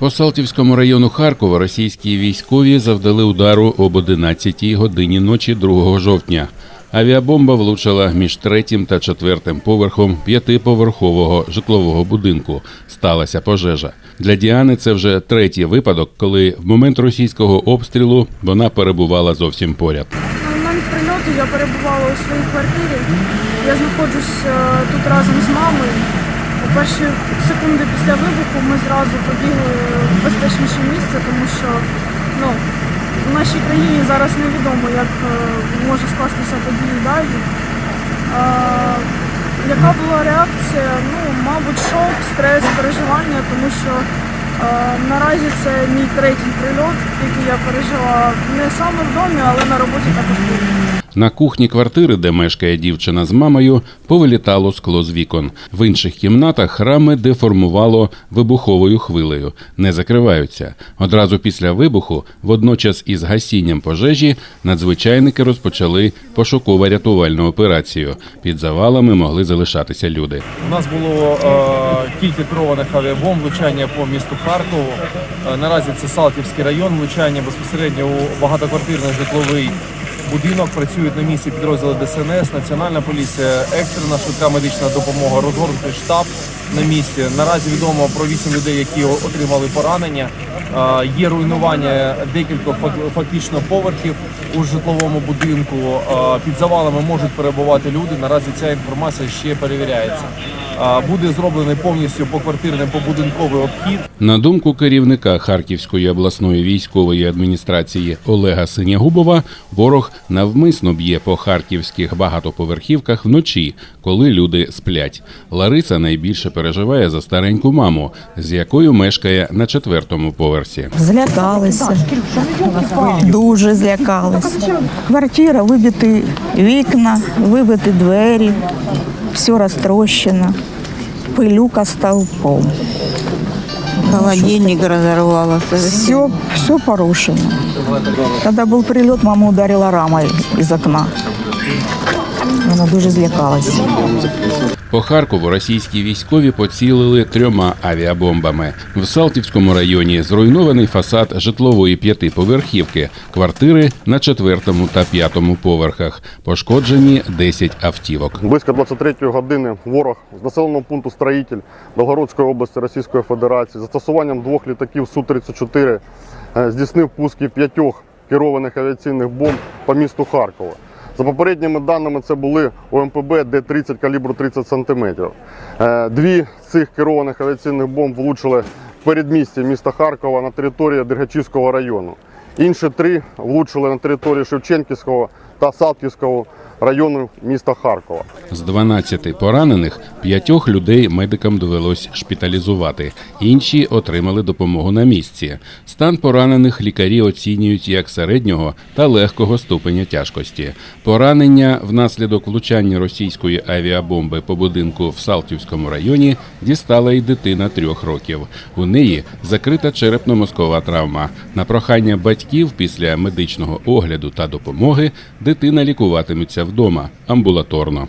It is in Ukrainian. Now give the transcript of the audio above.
По Салтівському району Харкова російські військові завдали удару об 11 годині ночі 2 жовтня. Авіабомба влучила між третім та четвертим поверхом п'ятиповерхового житлового будинку. Сталася пожежа. Для Діани це вже третій випадок, коли в момент російського обстрілу вона перебувала зовсім поряд. На момент прильоту я перебувала у своїй квартирі. Я знаходжусь е, тут разом з мамою. Перші секунди після вибуху ми зразу побігли в безпечніше місце, тому що ну, в нашій країні зараз невідомо, як е, може скластися події далі. Е, яка була реакція? Ну, мабуть, шок, стрес, переживання, тому що е, наразі це мій третій прильот, який я пережила не саме в домі, але на роботі також. На кухні квартири, де мешкає дівчина з мамою, повилітало скло з вікон. В інших кімнатах рами деформувало вибуховою хвилею, не закриваються. Одразу після вибуху, водночас із гасінням пожежі, надзвичайники розпочали пошуково-рятувальну операцію. Під завалами могли залишатися люди. У нас було е, кілька керованих авіабомб, влучання по місту Харкову. Е, наразі це Салтівський район, влучання безпосередньо у багатоквартирний житловий будинок. Працюють на місці підрозділи ДСНС, Національна поліція, екстрена швидка медична допомога, розгорнутий штаб на місці. Наразі відомо про вісім людей, які отримали поранення. Є руйнування декількох фак- фактично поверхів у житловому будинку. Під завалами можуть перебувати люди. Наразі ця інформація ще перевіряється. Буде зроблений повністю поквартирний побудинковий обхід. На думку керівника Харківської обласної військової адміністрації Олега Синягубова, ворог навмисно б'є по харківських багатоповерхівках вночі, коли люди сплять. Лариса найбільше переживає за стареньку маму, з якою мешкає на четвертому поверсі. Злякалися, дуже злякалися. Квартира, вибиті вікна, вибиті двері, все розтрощено, пилюка стовпом. Холодильник разорвался. Все, все порушено. Когда был прилет, мама ударила рамой из окна. Вона дуже злякалася. По Харкову російські військові поцілили трьома авіабомбами. В Салтівському районі зруйнований фасад житлової п'ятиповерхівки, квартири на четвертому та п'ятому поверхах. Пошкоджені 10 автівок. Близько 23 години ворог з населеного пункту Строїтель Белгородської області Російської Федерації застосуванням двох літаків Су-34 е, здійснив пуски п'ятьох керованих авіаційних бомб по місту Харкова. За попередніми даними, це були ОМПБ Д-30 калібру 30 см. Дві з цих керованих авіаційних бомб влучили в передмісті міста Харкова на території Дергачівського району. Інші три влучили на території Шевченківського та Салтівського району міста Харкова. З 12 поранених п'ятьох людей медикам довелось шпиталізувати. Інші отримали допомогу на місці. Стан поранених лікарі оцінюють як середнього та легкого ступеня тяжкості. Поранення внаслідок влучання російської авіабомби по будинку в Салтівському районі дістала й дитина трьох років. У неї закрита черепно-мозкова травма. На прохання батьків після медичного огляду та допомоги дитина лікуватиметься вдома амбулаторно.